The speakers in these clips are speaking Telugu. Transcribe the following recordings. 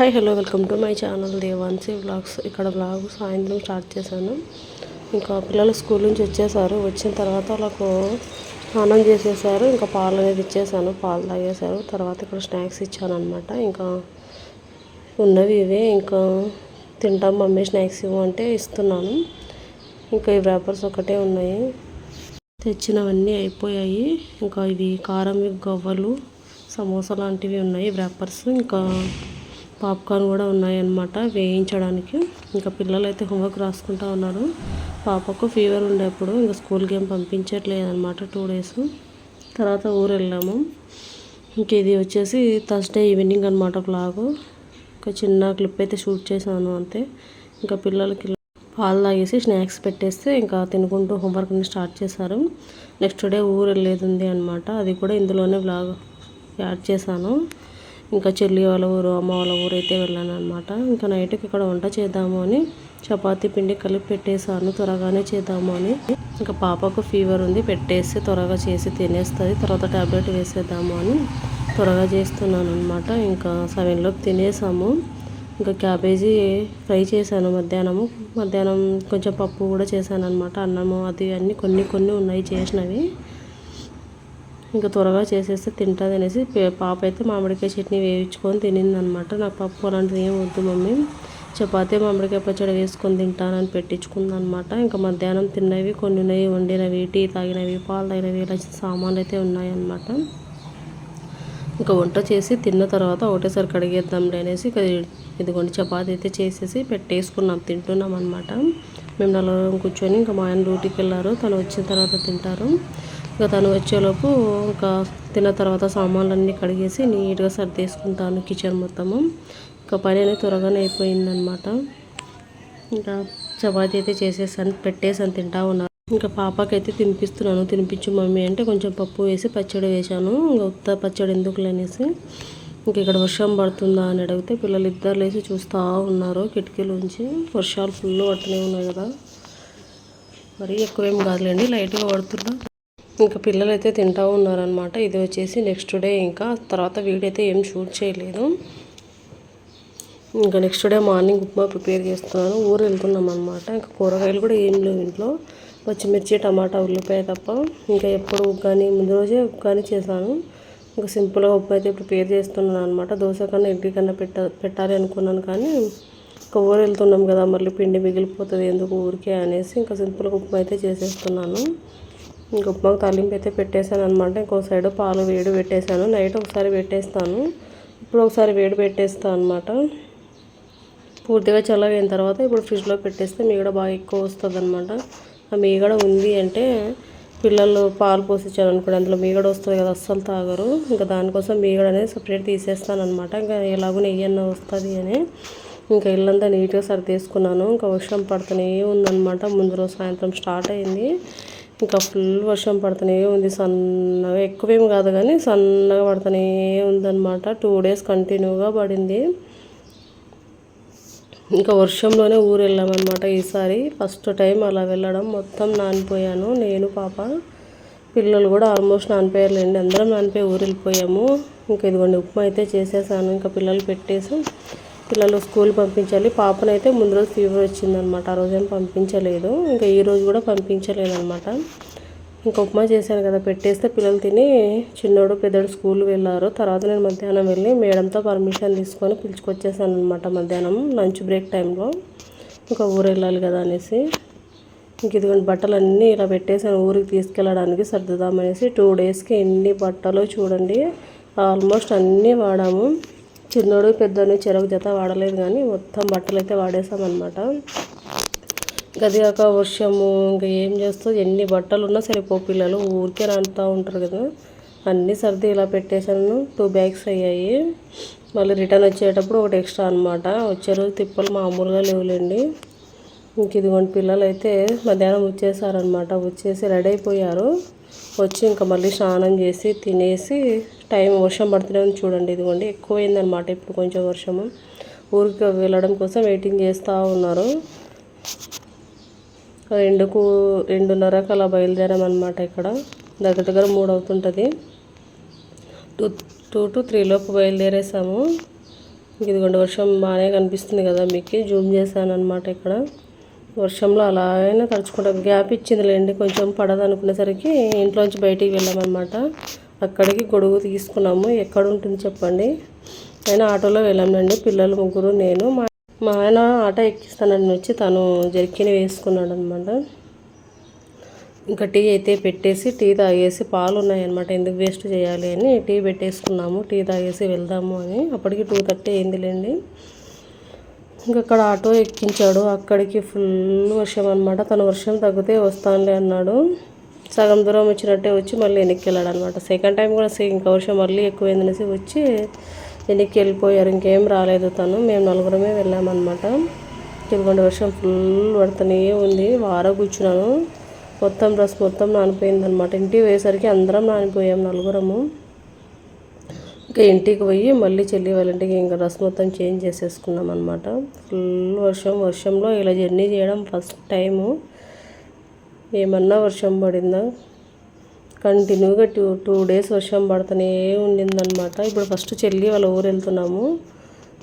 Hi hello welcome to my channel Devansi blogs ఇక్కడ బ్లాగ్ సాయంత్రం స్టార్ట్ చేశాను. ఇంకా పిల్లలు స్కూల్ నుంచి వచ్చేసారు. వచ్చిన తర్వాత వాళ్ళకు స్నానం చేసేసారు. ఇంకా పాలు అనేది ఇచ్చేసాను. పాలు తాగేశారు తర్వాత ఇక్కడ స్నాక్స్ ఇచ్చాను అనమాట ఇంకా ఉన్నవి ఇవే. ఇంకా తింటాం మమ్మీ స్నాక్స్ ఇవ్వమంటే ఇస్తున్నాను. ఇంకా ఈ వ్రాపర్స్ ఒకటే ఉన్నాయి. తెచ్చినవన్నీ అయిపోయాయి. ఇంకా ఇవి కారం గవ్వలు సమోసా లాంటివి ఉన్నాయి వ్రాపర్స్ ఇంకా పాప్కార్న్ కూడా ఉన్నాయన్నమాట వేయించడానికి. ఇంకా పిల్లలు అయితే హోంవర్క్ రాసుకుంటా ఉన్నారు. పాపకు ఫీవర్ ఉండేప్పుడు ఇంకా స్కూల్కి ఏం పంపించట్లేదన్నమాట టూ డేస్. తర్వాత ఊరు వెళ్ళాము ఇంక ఇది వచ్చేసి థర్స్డే ఈవినింగ్ అనమాట బ్లాగ్ ఒక చిన్న క్లిప్ అయితే షూట్ చేశాను అంతే. ఇంకా పిల్లలకి పాలు తాగేసి స్నాక్స్ పెట్టేస్తే ఇంకా తినుకుంటూ హోంవర్క్ని స్టార్ట్ చేశారు. నెక్స్ట్ డే ఊరు వెళ్ళేది ఉంది అనమాట అది కూడా ఇందులోనే బ్లాగ్ యాడ్ చేశాను. ఇంకా చెల్లి వాళ్ళ ఊరు అమ్మ వాళ్ళ ఊరు అయితే వెళ్ళాను అనమాట ఇంకా నైట్కి ఇక్కడ వంట చేద్దాము అని చపాతీ పిండి కలిపి పెట్టేసాను త్వరగానే చేద్దాము అని. ఇంకా పాపకు ఫీవర్ ఉంది పెట్టేసి త్వరగా చేసి తినేస్తుంది. తర్వాత ట్యాబ్లెట్ వేసేద్దాము అని త్వరగా చేస్తున్నాను అనమాట ఇంకా సెవెన్లోకి తినేసాము ఇంకా క్యాబేజీ ఫ్రై చేశాను మధ్యాహ్నము. మధ్యాహ్నం కొంచెం పప్పు కూడా చేశాను అనమాట అన్నము అది అన్నీ కొన్ని కొన్ని ఉన్నాయి చేసినవి. ఇంకా త్వరగా చేసేస్తే తింటుంది అనేసి పాప అయితే మామిడికాయ చట్నీ వేయించుకొని తినింది అనమాట నాకు పప్పు అలాంటిది ఏం వద్దు మమ్మీ. చపాతీ మామిడికాయ పచ్చడి వేసుకొని తింటానని పెట్టించుకుంది అనమాట ఇంకా మధ్యాహ్నం తిన్నవి కొన్ని ఉన్నాయి. వండినవి టీ తాగినవి పాలు తాగినవి ఇలా సామాన్లు అయితే ఉన్నాయన్నమాట. ఇంకా వంట చేసి తిన్న తర్వాత ఒకటేసారి కడిగేద్దాంలే అనేసి ఇదిగోండి చపాతీ అయితే చేసేసి పెట్టేసుకున్నాం. తింటున్నాం అనమాట మేము నలుగురం కూర్చొని ఇంకా మా ఆయన డ్యూటీకి వెళ్ళారు. తను వచ్చిన తర్వాత తింటారు. ఇంకా తను వచ్చేలోపు ఇంకా తిన్న తర్వాత సామాన్లన్నీ కడిగేసి నీట్గా సర్దేసుకుంటాను కిచెన్ మొత్తము. ఇంకా పని అనేది త్వరగానే అయిపోయిందనమాట ఇంకా చపాతీ అయితే చేసేసాను పెట్టేసాను తింటా ఉన్నాను ఇంకా పాపకైతే తినిపిస్తున్నాను తినిపించు మమ్మీ అంటే కొంచెం పప్పు వేసి పచ్చడి వేశాను. ఇంకా ఉత్త పచ్చడి ఎందుకు లేనేసి ఇంక ఇక్కడ వర్షం పడుతుందా అని అడిగితే పిల్లలు ఇద్దరు లేచి చూస్తూ ఉన్నారు కిటికీలోంచి. వర్షాలు ఫుల్ పడుతూనే ఉన్నాయి కదా. మరీ ఎక్కువేం కాదులేండి లైట్గా పడుతున్నా ఇంకా పిల్లలు అయితే తింటూ ఉన్నారనమాట ఇది వచ్చేసి నెక్స్ట్ డే ఇంకా. తర్వాత వీడైతే అయితే ఏం షూట్ చేయలేదు. ఇంకా next day morning upma prepare చేస్తున్నాను. ఊరు వెళ్తున్నాం అనమాట ఇంకా కూరగాయలు కూడా ఏం లేవు ఇంట్లో. పచ్చిమిర్చి టమాటా ఉల్లిపాయ తప్ప. ఇంకా ఎప్పుడు కానీ ముందు రోజే కానీ చేశాను. ఇంకా సింపుల్గా ఉప్పు అయితే ప్రిపేర్ చేస్తున్నాను అనమాట దోశ కన్నా ఇడ్లీ కన్నా పెట్ట పెట్టాలి అనుకున్నాను కానీ ఇంకా ఊరు వెళ్తున్నాం కదా మళ్ళీ పిండి మిగిలిపోతుంది ఎందుకు ఊరికే అనేసి ఇంకా సింపుల్గా ఉప్మా అయితే చేసేస్తున్నాను. ఉప్మాకు తాలింపు అయితే పెట్టేశాను అనమాట ఇంకో సైడ్ పాలు వేడి పెట్టేశాను. నైట్ ఒకసారి పెట్టేస్తాను. ఇప్పుడు ఒకసారి వేడి పెట్టేస్తాను అనమాట పూర్తిగా చల్లగైన తర్వాత ఇప్పుడు ఫ్రిడ్జ్లో పెట్టేస్తే మీగడ బాగా ఎక్కువ వస్తుంది అనమాట ఆ మీగడ ఉంది అంటే పిల్లలు పాలు పోసిచ్చారు అనుకోండి అందులో మీగడ వస్తుంది కదా అస్సలు తాగరు. ఇంకా దానికోసం మీగడ అనేది సపరేట్ తీసేస్తాను అనమాట ఇంకా ఎలాగో నెయ్యన్న వస్తుంది అని ఇంకా ఇల్లంతా నీట్గా సరిదేసుకున్నాను. ఇంకా వర్షం పడుతూనే ఉందన్నమాట. ముందు రోజు సాయంత్రం స్టార్ట్ అయింది. ఇంకా ఫుల్ వర్షం పడుతూనే ఉంది. సన్నగా ఎక్కువేం కాదు కానీ సన్నగా పడుతూనే ఉందన్నమాట. టూ డేస్ కంటిన్యూగా పడింది. ఇంకా వర్షంలోనే ఊరు వెళ్ళామన్నమాట ఈసారి. ఫస్ట్ టైం అలా వెళ్ళడం. మొత్తం నానిపోయాను. నేను పాప పిల్లలు కూడా ఆల్మోస్ట్ నానిపోయారులేండి. అందరం నానిపోయి ఊరు వెళ్ళిపోయాము ఇంకా ఇదిగోండి ఉప్మా అయితే చేసేసాను. ఇంకా పిల్లలు పెట్టేసి పిల్లలు స్కూల్ పంపించాలి. పాపనైతే ముందు రోజు ఫీవర్ వచ్చిందనమాట. ఆ రోజు ఏం పంపించలేదు. ఇంకా ఈ రోజు కూడా పంపించలేదు అనమాట ఇంకా ఉప్మా చేశాను కదా పెట్టేస్తే పిల్లలు తిని చిన్నోడు పెద్దోడు స్కూల్ వెళ్ళారు. తర్వాత నేను మధ్యాహ్నం వెళ్ళి మేడంతో పర్మిషన్ తీసుకొని పిలుచుకొచ్చేసాను అనమాట మధ్యాహ్నం లంచ్ బ్రేక్ టైంలో. ఇంకా ఊరు వెళ్ళాలి కదా అనేసి. ఇంక ఇదిగోండి బట్టలు అన్నీ ఇలా పెట్టేసాను ఊరికి తీసుకెళ్ళడానికి సర్దుదామనేసి టూ డేస్కి ఎన్ని బట్టలు చూడండి ఆల్మోస్ట్ అన్నీ వాడాము. చిన్నోడు పెద్దోడు చెరకు జత వాడలేదు కానీ మొత్తం బట్టలు అయితే వాడేసామన్నమాట గది కాక వర్షము ఇంకా ఏం చేస్తూ ఎన్ని బట్టలు ఉన్నా సరిపో పిల్లలు ఊరికే రాంతూ ఉంటారు కదా. అన్నీ సర్ది ఇలా పెట్టేశాను టూ బ్యాగ్స్ అయ్యాయి. మళ్ళీ రిటర్న్ వచ్చేటప్పుడు ఒకటి ఎక్స్ట్రా అనమాట వచ్చే రోజు తిప్పలు మామూలుగా లేవులేండి. ఇంక ఇదిగోండి పిల్లలు అయితే మధ్యాహ్నం వచ్చేసారనమాట వచ్చేసి రెడీ అయిపోయారు. వచ్చి ఇంకా మళ్ళీ స్నానం చేసి తినేసి టైం వర్షం పడుతుందని చూడండి. ఇదిగోండి ఎక్కువైందనమాట ఇప్పుడు కొంచెం వర్షము. ఊరికి వెళ్ళడం కోసం వెయిటింగ్ చేస్తూ ఉన్నారు. రెండుకు రెండున్నరకు అలా బయలుదేరామన్నమాట ఇక్కడ. దగ్గర దగ్గర మూడు అవుతుంటుంది. టూ టూ టు త్రీలోపు బయలుదేరేసాము. ఇదిగోండి వర్షం బాగానే కనిపిస్తుంది కదా మీకు. జూమ్ చేశాను అనమాట ఇక్కడ. వర్షంలో అలాగైనా తడుచుకుంటాం. గ్యాప్ ఇచ్చిందిలేండి కొంచెం పడదు అనుకునేసరికి ఇంట్లోంచి బయటికి వెళ్ళామన్నమాట. అక్కడికి గొడుగు తీసుకున్నాము. ఎక్కడ ఉంటుంది చెప్పండి? ఆయన ఆటోలో వెళ్ళామండి. పిల్లలు ముగ్గురు నేను. మా మా ఆయన ఆటో ఎక్కిస్తానని వచ్చి తను జర్కిన్ వేసుకున్నాడు అనమాట ఇంకా టీ అయితే పెట్టేసి టీ తాగేసి పాలు ఉన్నాయన్నమాట. ఎందుకు వేస్ట్ చేయాలి అని టీ పెట్టేసుకున్నాము. టీ తాగేసి వెళ్దాము అని. అప్పటికి టూ థర్టీ అయిందిలేండి. ఇంకా అక్కడ ఆటో ఎక్కించాడు. అక్కడికి ఫుల్ వర్షం అనమాట తను వర్షం తగ్గితే వస్తానులే అన్నాడు. సగం దూరం వచ్చినట్టే వచ్చి మళ్ళీ వెనక్కి వెళ్ళాడు అనమాట సెకండ్ టైం కూడా ఇంకా వర్షం మళ్ళీ ఎక్కువైందనేసి వచ్చి వెనక్కి వెళ్ళిపోయారు. ఇంకేం రాలేదు తను. మేము నలుగురమే వెళ్ళామన్నమాట. ఇదిగోండి వర్షం ఫుల్ పడుతూనే ఉంది. వార కూర్చున్నాను మొత్తం డ్రెస్ మొత్తం నానిపోయింది అనమాట ఇంటికి పోయేసరికి అందరం నానిపోయాం నలుగురము. ఇంకా ఇంటికి పోయి మళ్ళీ చెల్లి వాళ్ళ ఇంటికి ఇంకా డ్రెస్ మొత్తం చేంజ్ చేసేసుకున్నాం అనమాట ఫుల్ వర్షం వర్షంలో ఇలా జర్నీ చేయడం ఫస్ట్ టైము ఏమన్నా వర్షం పడిందా? కంటిన్యూగా టూ టూ డేస్ వర్షం పడుతూనే ఉండిందనమాట ఇప్పుడు ఫస్ట్ చెల్లి వాళ్ళ ఊరు వెళ్తున్నాము.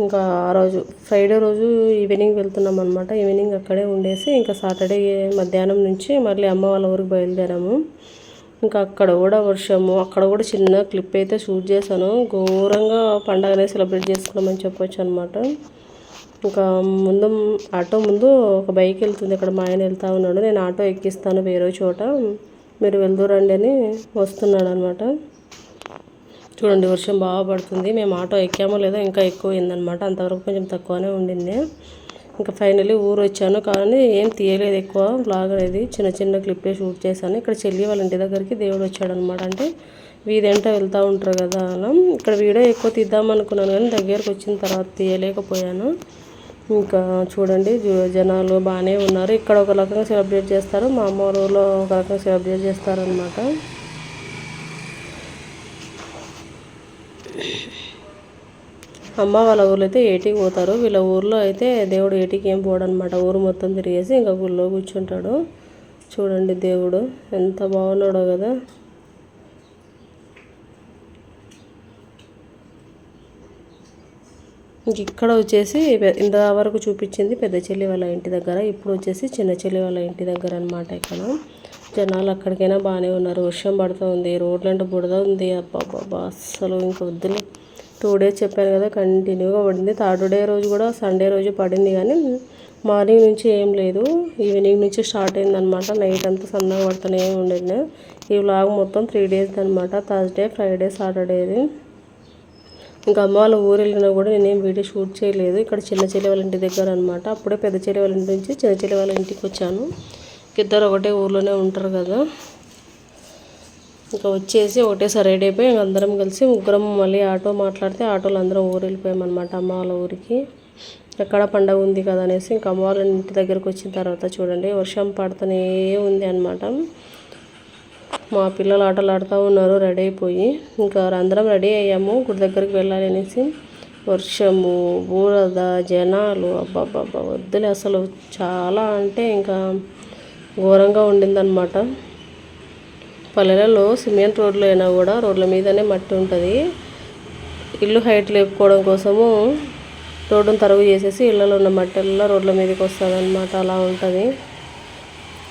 ఇంకా ఆ రోజు ఫ్రైడే రోజు ఈవినింగ్ వెళ్తున్నాం అనమాట ఈవినింగ్ అక్కడే ఉండేసి ఇంకా సాటర్డే మధ్యాహ్నం నుంచి మళ్ళీ అమ్మ వాళ్ళ ఊరికి బయలుదేరాము. ఇంకా అక్కడ కూడా వర్షము అక్కడ కూడా చిన్న క్లిప్ అయితే షూట్ చేశాను. ఘోరంగా పండగనే సెలబ్రేట్ చేసుకున్నామని చెప్పొచ్చు అనమాట ఇంకా ముందు ఆటో ముందు ఒక బైక్ వెళ్తుంది. ఇక్కడ మా ఆయన వెళ్తూ ఉన్నాడు. నేను ఆటో ఎక్కిస్తాను వేరే చోట. మీరు వెళ్దురండి అని వస్తున్నాడు అనమాట చూడండి వర్షం బాగా పడుతుంది. మేము ఆటో ఎక్కామో లేదో ఇంకా ఎక్కువైందనమాట అంతవరకు కొంచెం తక్కువనే ఉండింది. ఇంకా ఫైనలీ ఊరు వచ్చాను. కానీ ఏం తీయలేదు ఎక్కువ బ్లాగ్ అనేది. చిన్న చిన్న క్లిప్పే షూట్ చేశాను. ఇక్కడ చెల్లి వాళ్ళ ఇంటి దగ్గరికి దేవుడు వచ్చాడు అనమాట అంటే వీధంట వెళ్తూ ఉంటారు కదా అలా ఇక్కడ వీడియో ఎక్కువ తీద్దాం అనుకున్నాను కానీ దగ్గరకు వచ్చిన తర్వాత తీయలేకపోయాను. ఇంకా చూడండి జనాలు బాగానే ఉన్నారు. ఇక్కడ ఒక రకంగా సెలబ్రేట్ చేస్తారు. మా అమ్మ ఊరిలో ఒక రకంగా సెలబ్రేట్ చేస్తారనమాట అమ్మ వాళ్ళ ఊర్లో అయితే ఏటికి పోతారు. వీళ్ళ ఊర్లో అయితే దేవుడు ఏటికి ఏం పోడనమాట ఊరు మొత్తం తిరిగేసి ఇంకా గుళ్ళో కూర్చుంటాడు. చూడండి దేవుడు ఎంత బాగున్నాడో కదా. ఇంక ఇక్కడ వచ్చేసి ఇంతవరకు చూపించింది పెద్ద చెల్లి వాళ్ళ ఇంటి దగ్గర. ఇప్పుడు వచ్చేసి చిన్న చెల్లి వాళ్ళ ఇంటి దగ్గర అనమాట ఇక్కడ. జనాలు అక్కడికైనా బాగానే ఉన్నారు. వర్షం పడుతూ ఉంది. రోడ్లు అంటే బుడద ఉంది. అబ్బాబ్బా అస్సలు ఇంక వద్దులే. టూ డేస్ చెప్పాను కదా కంటిన్యూగా పడింది. థర్డ్ డే రోజు కూడా సండే రోజు పడింది కానీ మార్నింగ్ నుంచి ఏం లేదు. ఈవినింగ్ నుంచి స్టార్ట్ అయిందనమాట నైట్ అంతా సన్నగా పడుతూనే ఉండేది. ఈ వ్లాగ్ మొత్తం త్రీ డేస్ అనమాట థర్స్డే ఫ్రైడే సాటర్డేది ఇంకా అమ్మ వాళ్ళ ఊరు వెళ్ళినా కూడా నేనేం వీడియో షూట్ చేయలేదు. ఇక్కడ చిన్న చెల్లి వాళ్ళ ఇంటి దగ్గర అనమాట అప్పుడే పెద్ద చెల్లి వాళ్ళ ఇంటి నుంచి చిన్న చెల్లి వాళ్ళ ఇంటికి వచ్చాను. ఇద్దరు ఒకటే ఊర్లోనే ఉంటారు కదా. ఇంకా వచ్చేసి ఒకటేసారి రెడీ అయిపోయి అందరం కలిసి ముగ్గురం మళ్ళీ ఆటో మాట్లాడితే ఆటోలో అందరం ఊరు వెళ్ళిపోయామన్నమాట అమ్మ వాళ్ళ ఊరికి. ఎక్కడ పండగ ఉంది కదా అనేసి ఇంకా అమ్మ వాళ్ళ ఇంటి దగ్గరకు వచ్చిన తర్వాత చూడండి వర్షం పడుతూనే ఉంది అనమాట మా పిల్లలు ఆటలు ఆడుతూ ఉన్నారు రెడీ అయిపోయి. ఇంకా అందరం రెడీ అయ్యాము గుడి దగ్గరికి వెళ్ళాలి అనేసి. వర్షము బూరద జనాలు అబ్బాబ్బా వద్దులే అసలు. చాలా అంటే ఇంకా ఘోరంగా ఉండిందనమాట పల్లెలలో సిమెంట్ రోడ్లు అయినా కూడా రోడ్ల మీదనే మట్టి ఉంటుంది. ఇల్లు హైట్ లేపుకోవడం కోసము రోడ్డును తరుగు చేసేసి ఇళ్ళలో ఉన్న మట్టెల్లో రోడ్ల మీదకి వస్తుంది అనమాట అలా ఉంటుంది.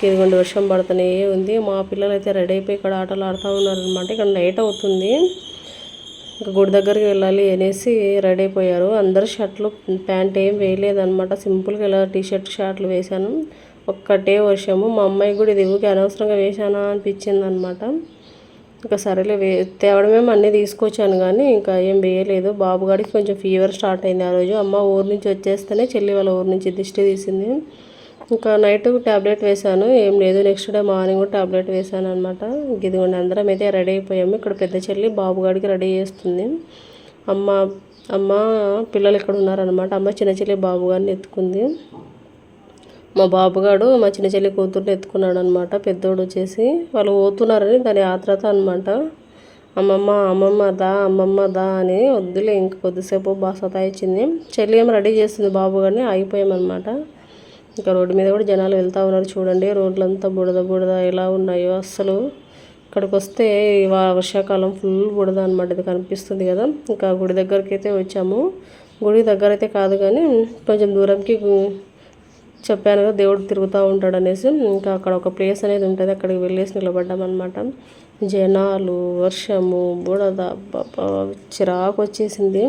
ఇదిగోండి వర్షం పడుతూనే ఉంది. మా పిల్లలు అయితే రెడీ అయిపోయి ఇక్కడ ఆటలు ఆడుతూ ఉన్నారనమాట ఇక్కడ నైట్ అవుతుంది. ఇంకా గుడి దగ్గరికి వెళ్ళాలి అనేసి రెడీ అయిపోయారు. అందరు షర్ట్లు ప్యాంట్ ఏం వేయలేదనమాట సింపుల్గా ఇలా టీ షర్ట్ షర్ట్లు వేశాను. ఒక్కటే వర్షము. మా అమ్మాయి కూడా ఇది ఊరికి అనవసరంగా వేశానా అనిపించింది అనమాట ఇంకా సరేలే వే తేవడమేమో అన్నీ తీసుకొచ్చాను కానీ ఇంకా ఏం వేయలేదు. బాబుగాడికి కొంచెం ఫీవర్ స్టార్ట్ అయింది ఆ రోజు. అమ్మ ఊరు నుంచి వచ్చేస్తేనే చెల్లి వాళ్ళ ఊరు నుంచి దిష్టి తీసింది. ఇంకా నైట్ ట్యాబ్లెట్ వేశాను. ఏం లేదు. నెక్స్ట్ డే మార్నింగ్ కూడా ట్యాబ్లెట్ వేశాను అనమాట ఇదిగోండి అందరం అయితే రెడీ అయిపోయాము. ఇక్కడ పెద్ద చెల్లి బాబుగాడికి రెడీ చేస్తుంది. అమ్మ అమ్మ పిల్లలు ఇక్కడ ఉన్నారనమాట అమ్మ చిన్న చెల్లి బాబుగారిని ఎత్తుకుంది. మా బాబుగాడు మా చిన్న చెల్లి కూతుర్ని ఎత్తుకున్నాడు అనమాట పెద్దోడు వచ్చేసి వాళ్ళు పోతున్నారని దాని ఆత్రత అనమాట అమ్మమ్మ అమ్మమ్మ దా అమ్మమ్మ దా అని వద్దులే ఇంక కొద్దిసేపు బాగా సతాయించింది చెల్లి ఏమో రెడీ చేస్తుంది బాబుగాడిని ఆగిపోయామన్నమాట. ఇంకా రోడ్డు మీద కూడా జనాలు వెళ్తూ ఉన్నారు చూడండి. రోడ్లంతా బుడద బుడద ఎలా ఉన్నాయో అస్సలు. ఇక్కడికి వస్తే వర్షాకాలం ఫుల్ బుడద అనమాట ఇది కనిపిస్తుంది కదా. ఇంకా గుడి దగ్గరికి అయితే వచ్చాము. గుడి దగ్గర అయితే కాదు కానీ కొంచెం దూరంకి చెప్పాను కదా దేవుడు తిరుగుతూ ఉంటాడు అనేసి ఇంకా అక్కడ ఒక ప్లేస్ అనేది ఉంటుంది. అక్కడికి వెళ్ళేసి నిలబడ్డాం అనమాట జనాలు వర్షము బుడద చిరాకు వచ్చేసింది.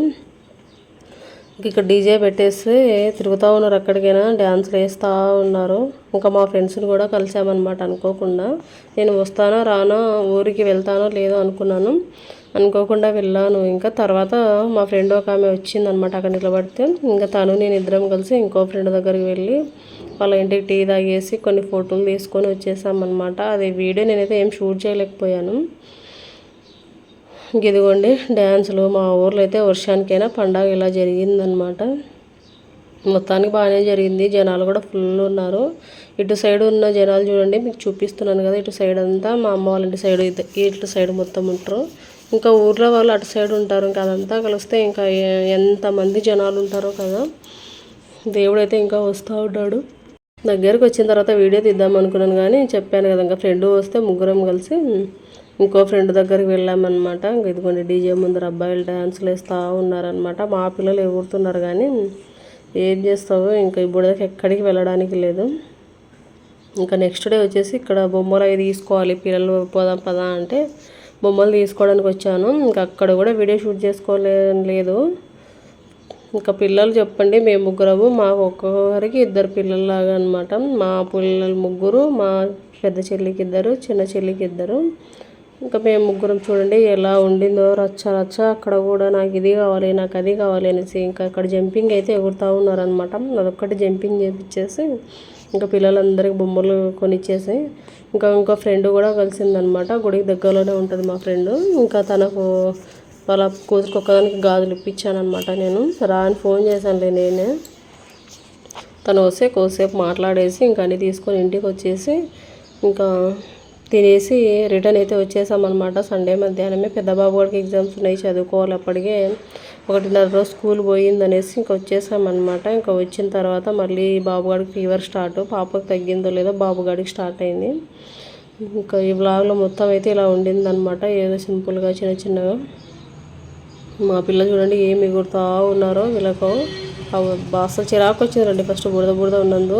ఇక్కడ డీజే పెట్టేసి తిరుగుతూ ఉన్నారు ఎక్కడికైనా డ్యాన్స్లు వేస్తూ ఉన్నారు. ఇంకా మా ఫ్రెండ్స్ని కూడా కలిసామన్నమాట అనుకోకుండా. నేను వస్తానో రానో ఊరికి వెళ్తానో లేదో అనుకున్నాను. అనుకోకుండా వెళ్ళాను. ఇంకా తర్వాత మా ఫ్రెండ్ ఒక ఆమె వచ్చిందనమాట అక్కడ నిలబడితే. ఇంకా తను నేను ఇద్దరం కలిసి ఇంకో ఫ్రెండ్ దగ్గరికి వెళ్ళి వాళ్ళ ఇంటికి టీ తాగేసి కొన్ని ఫోటోలు తీసుకొని వచ్చేసామన్నమాట. అది వీడియో నేనైతే ఏం షూట్ చేయలేకపోయాను. ఇదిగోండి డ్యాన్సులు మా ఊర్లో అయితే వర్షానికైనా పండగ ఇలా జరిగిందనమాట మొత్తానికి బాగానే జరిగింది. జనాలు కూడా ఫుల్ ఉన్నారు. ఇటు సైడ్ ఉన్న జనాలు చూడండి మీకు చూపిస్తున్నాను కదా ఇటు సైడ్ అంతా మా అమ్మ వాళ్ళ ఇంటి సైడ్ ఇటు- సైడ్ మొత్తం ఉంటారు. ఇంకా ఊర్లో వాళ్ళు అటు సైడ్ ఉంటారు ఇంకా అదంతా కలిస్తే ఇంకా ఎంతమంది జనాలు ఉంటారో కదా దేవుడు అయితే ఇంకా వస్తూ ఉంటాడు దగ్గరకు వచ్చిన తర్వాత వీడియో తీద్దాం అనుకున్నాను కానీ చెప్పాను కదా ఇంకా ఫ్రెండ్ వస్తే ముగ్గురం కలిసి ఇంకో ఫ్రెండ్ దగ్గరికి వెళ్ళామన్నమాట. ఇంక ఇదిగోండి డీజే ముందర అబ్బాయిలు డ్యాన్సులు వేస్తూ ఉన్నారనమాట మా పిల్లలు ఎగురుతున్నారు కానీ ఏం చేస్తావు ఇంకా ఇప్పుడు దాకా ఎక్కడికి వెళ్ళడానికి లేదు. ఇంకా నెక్స్ట్ డే వచ్చేసి ఇక్కడ బొమ్మలు అవి తీసుకోవాలి. పిల్లలు పోదాం పదా అంటే బొమ్మలు తీసుకోవడానికి వచ్చాను. ఇంకా అక్కడ కూడా వీడియో షూట్ చేసుకోలే లేదు. ఇంకా పిల్లలు చెప్పండి మేము ముగ్గురము మాకు ఒక్కొక్కరికి ఇద్దరు పిల్లల్లాగా అనమాట మా పిల్లలు ముగ్గురు మా పెద్ద చెల్లికి ఇద్దరు చిన్న చెల్లికి ఇద్దరు. ఇంకా మేము ముగ్గురం చూడండి ఎలా ఉండిందో. రచ్చ రచ్చ. అక్కడ కూడా నాకు ఇది కావాలి నాకు అది కావాలి అనేసి ఇంకా అక్కడ జంపింగ్ అయితే ఎగురుతూ ఉన్నారనమాట అదొక్కటి జంపింగ్ చేపించేసి ఇంకా పిల్లలందరికీ బొమ్మలు కొనిచ్చేసి ఇంకా ఇంకో ఫ్రెండ్ కూడా కలిసిందనమాట గుడికి దగ్గరలోనే ఉంటుంది మా ఫ్రెండ్ ఇంకా తనకు వాళ్ళ కూతురికి ఒక్కదానికి గాజులు ఇప్పించాను అనమాట నేను. రా అని ఫోన్ చేశానులే నేనే. తను వస్తే కొద్దిసేపు మాట్లాడేసి ఇంకా అన్ని తీసుకొని ఇంటికి వచ్చేసి ఇంకా తినేసి రిటర్న్ అయితే వచ్చేసామన్నమాట. సండే మధ్యాహ్నమే పెద్ద బాబు వాడికి ఎగ్జామ్స్ ఉన్నాయి చదువుకోవాలి అప్పటికే. ఒకటిన్నర రోజు స్కూల్ పోయిందనేసి ఇంకా వచ్చేసామన్నమాట. ఇంకా వచ్చిన తర్వాత మళ్ళీ బాబుగాడికి ఫీవర్ స్టార్ట్ పాపకు తగ్గిందో లేదో బాబుగాడికి స్టార్ట్ అయింది. ఇంకా ఈ బ్లాగ్లో మొత్తం అయితే ఇలా ఉండిందనమాట ఏదో సింపుల్గా చిన్న చిన్నగా. మా పిల్లలు చూడండి ఏమి ఎగురుతా ఉన్నారో వీళ్ళకు. బాగా చిరాకు వచ్చిందండి ఫస్ట్ బురద బురద ఉన్నందు.